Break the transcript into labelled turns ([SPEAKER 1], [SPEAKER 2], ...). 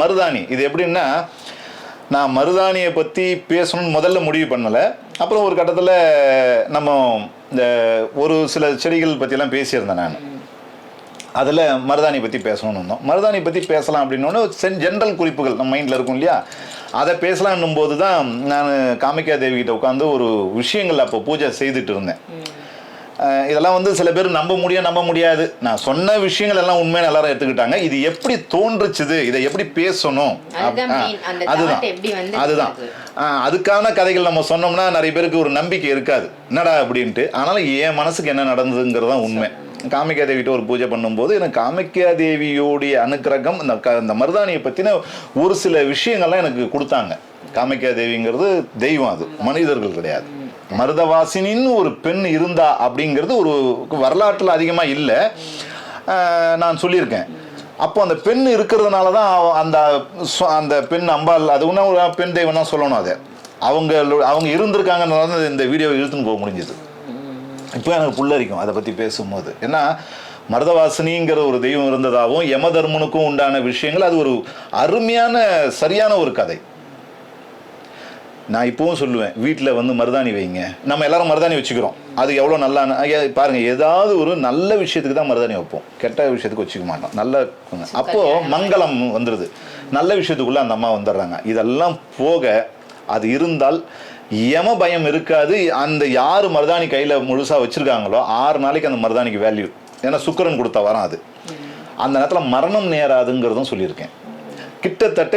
[SPEAKER 1] மருதாணி. இது எப்படின்னா நான் மருதாணியை பற்றி பேசணும்னு முதல்ல முடிவு பண்ணலை. அப்புறம் ஒரு கட்டத்தில் நம்ம இந்த ஒரு சில செடிகள் பற்றிலாம் பேசியிருந்தேன் நான். அதில் மருதாணி பற்றி பேசணும்னு இருந்தோம். மருதாணி பற்றி பேசலாம் அப்படின்னோடனே சென் ஜென்ரல் குறிப்புகள் நம்ம மைண்டில் இருக்கும் இல்லையா? அதை பேசலான்னும் போது தான் நான் காமிக்கா தேவி கிட்ட உட்காந்து ஒரு விஷயங்கள் அப்போ பூஜை செய்துட்டு இருந்தேன். இதெல்லாம் வந்து சில பேர் நம்ப முடியும் நம்ப முடியாது. நான் சொன்ன விஷயங்கள் எல்லாம் உண்மையான எல்லாரும் எடுத்துக்கிட்டாங்க. இது எப்படி தோன்றுச்சுது? இதை எப்படி பேசணும்?
[SPEAKER 2] அதுதான்
[SPEAKER 1] அதுதான். அதுக்கான கதைகள் நம்ம சொன்னோம்னா நிறைய பேருக்கு ஒரு நம்பிக்கை இருக்காது. என்னடா அப்படின்ட்டு. ஆனாலும் என் மனசுக்கு என்ன நடந்ததுங்கிறது தான் உண்மை. காமிக்கா தேவிட்ட ஒரு பூஜை பண்ணும்போது எனக்கு காமிக்கா தேவியோடைய அனுக்கிரகம் இந்த க- இந்த மருதாணியை பற்றின ஒரு சில விஷயங்கள்லாம் எனக்கு கொடுத்தாங்க. காமிக்கா தேவிங்கிறது தெய்வம் அது. மனிதர்கள் கிடையாது. மருதவாசினின்னு ஒரு பெண் இருந்தா அப்படிங்கிறது ஒரு வரலாற்றில் அதிகமாக இல்லை. நான் சொல்லியிருக்கேன். அப்போ அந்த பெண் இருக்கிறதுனால தான் அந்த அந்த பெண் அம்பாள் அது ஒன்றும் ஒரு பெண் தெய்வம் தான் சொல்லணும் அதை. அவங்க அவங்க இருந்திருக்காங்கனால தான் இந்த வீடியோ இழுத்துன்னு போக முடிஞ்சது. இப்போ எனக்கு புள்ளரிக்கும் அதை பற்றி பேசும்போது. ஏன்னா மருதவாசினிங்கிற ஒரு தெய்வம் இருந்ததாகவும் யமதர்மனுக்கும் உண்டான விஷயங்கள் அது ஒரு அருமையான சரியான ஒரு கதை. நான் இப்போவும் சொல்லுவேன் வீட்டில் வந்து மருதாணி வைங்க. நம்ம எல்லாரும் மருதாணி வச்சுக்கிறோம். அது எவ்வளோ நல்லா ஐயா, பாருங்க ஏதாவது ஒரு நல்ல விஷயத்துக்கு தான் மருதாணி வைப்போம். கெட்ட விஷயத்துக்கு வச்சுக்க மாட்டோம். நல்ல அப்போ மங்களம் வந்துடுது நல்ல விஷயத்துக்குள்ள அந்த அம்மா வந்துடுறாங்க. இதெல்லாம் போக அது இருந்தால் யம பயம் இருக்காது. அந்த யார் மருதாணி கையில் முழுசாக வச்சுருக்காங்களோ ஆறு நாளைக்கு அந்த மருதாணிக்கு வேல்யூ ஏன்னா சுக்கிரன் கொடுத்த வரம் அது. அந்த நேரத்தில் மரணம் நேராதுங்கிறதும் சொல்லியிருக்கேன். கிட்டத்தட்ட